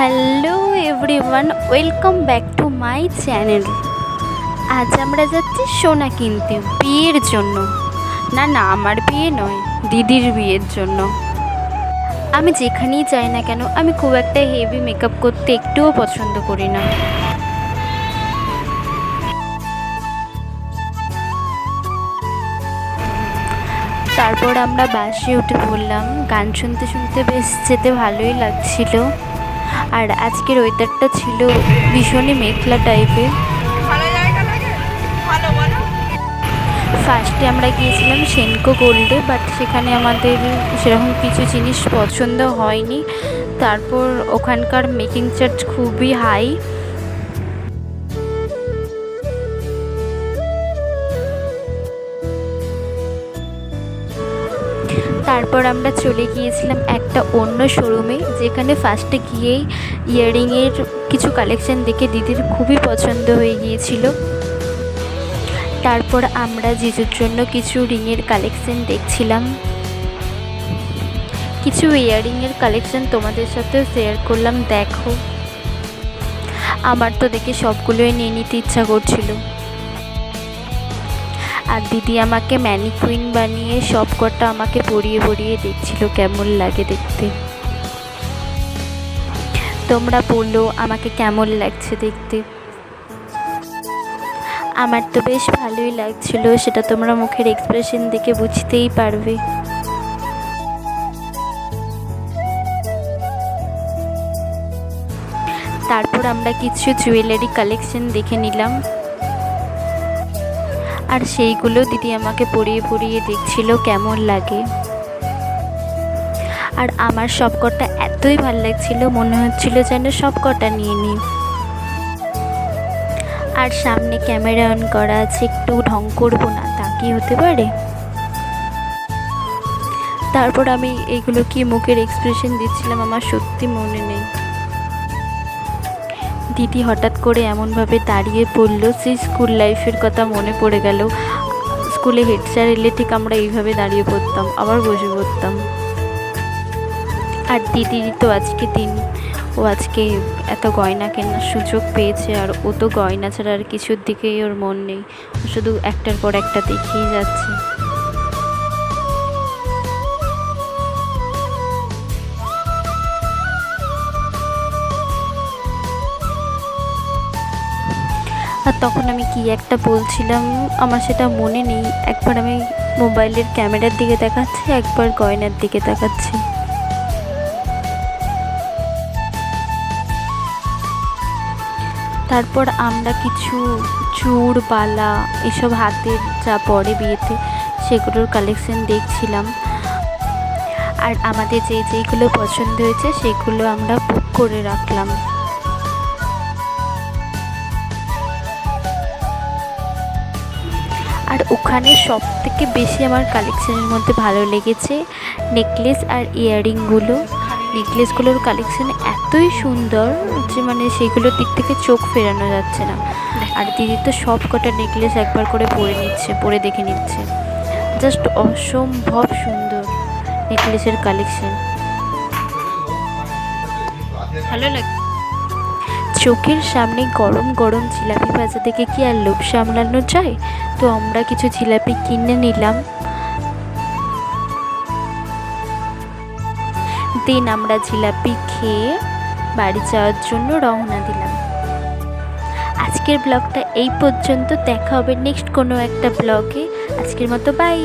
Hello everyone welcome back to my channel আজ আমরা যাচ্ছি সোনা কিনতে, বিয়ের জন্য। না না, আমার বিয়ে নয়, দিদির বিয়ের জন্য। আমি যেখানেই যাই না কেন, আমি খুব একটা হেভি মেকআপ করতে একটুও পছন্দ করি না। তারপর আমরা বাসে উঠে পড়লাম, গান শুনতে শুনতে বেশ যেতে ভালোই লাগছিল। আর আজকের ওয়েদারটা ছিল ভীষণই মেঘলা টাইপের ফার্স্টে আমরা গিয়েছিলাম সেনকো গোল্ডে বাট সেখানে আমাদের সেরকম কিছু জিনিস পছন্দ হয়নি। তারপর ওখানকার মেকিং চার্জ খুবই হাই তারপর আমরা চলে গিয়েছিলাম একটা অন্য শোরুমে যেখানে ফার্স্টে গিয়েই ইয়াররিংয়ের কিছু কালেকশন দেখে দিদির খুবই পছন্দ হয়ে গিয়েছিল। তারপর আমরা জিজুর জন্য কিছু রিংয়ের কালেকশন দেখছিলাম। কিছু ইয়াররিংয়ের কালেকশন তোমাদের সাথেও শেয়ার করলাম, দেখো। আমার তো দেখে সবগুলোই নিয়ে নিতে ইচ্ছা করছিল। আর দিদি আমাকে ম্যানিকুইন বানিয়ে সব কটা আমাকে পরিয়ে পরিয়ে দেখছিল, কেমন লাগে দেখতে। তোমরা বলো, আমাকে কেমন লাগছে দেখতে। আমার তো বেশ ভালোই লাগছিল, সেটা তোমরা মুখের এক্সপ্রেশন দেখে বুঝতেই পারবে। তারপর আমরা কিছু জুয়েলারি কালেকশন দেখে নিলাম। আর সেইগুলো দিদি আমাকে পরিয়ে পরিয়ে দেখছিল কেমন লাগে। আর আমার সব কটা এতই ভালো লাগছিল, মনে হচ্ছিল যেন সব কটা নিয়ে নিই। আর সামনে ক্যামেরা অন করা আছে, একটু ঢং করব না, তা কি হতে পারে? তারপর আমি এইগুলো কি মুখের এক্সপ্রেশন দিচ্ছিলাম আমার সত্যি মনে নেই। দিদি হঠাৎ করে এমনভাবে দাঁড়িয়ে পড়ল, সেই স্কুল লাইফের কথা মনে পড়ে গেল। স্কুলে হেড স্যার এলে ঠিক আমরা এইভাবে দাঁড়িয়ে পড়তাম, আবার বসে পড়তাম। আর দিদির তো আজকে দিন, ও আজকে এত গয়না কেনার সুযোগ পেয়েছে, আর ও তো গয়না ছাড়া আর কিছুর দিকেই ওর মন নেই। শুধু একটার পর একটা দেখিয়ে যাচ্ছে। তখন আমি কি একটা বলছিলাম, আমার সেটা মনে নেই। একবার আমি মোবাইলের ক্যামেরার দিকে দেখাচ্ছি, একবার গয়নার দিকে দেখাচ্ছি। তারপর আমরা কিছু চূড় বালা এসব হাতের যা পরে বিয়েতে, সেগুলোর কালেকশন দেখছিলাম। আর আমাদের যে যেইগুলো পছন্দ হয়েছে, সেগুলো আমরা বুক করে রাখলাম। আর ওখানে সব থেকে বেশি আমার কালেকশানের মধ্যে ভালো লেগেছে নেকলেস আর ইয়াররিংগুলো নেকলেসগুলোর কালেকশান এতই সুন্দর যে মানে সেগুলোর দিক থেকে চোখ ফেরানো যাচ্ছে না। আর দিদি তো সব কটা নেকলেস একবার করে পরে নিচ্ছে পরে দেখে নিচ্ছে। জাস্ট অসম্ভব সুন্দর নেকলেসের কালেকশন ভালো লাগে চোখের সামনে গরম গরম জিলাপি ভাজা থেকে কি আর লোভ সামলানো যায়? তো আমরা কিছু জিলাপি কিনে নিলাম। দিন আমরা জিলাপি খেয়ে বাড়ি যাওয়ার জন্য রওনা দিলাম। আজকের ব্লগটা এই পর্যন্ত। দেখা হবে নেক্সট কোনো একটা ব্লগে। আজকের মতো বাই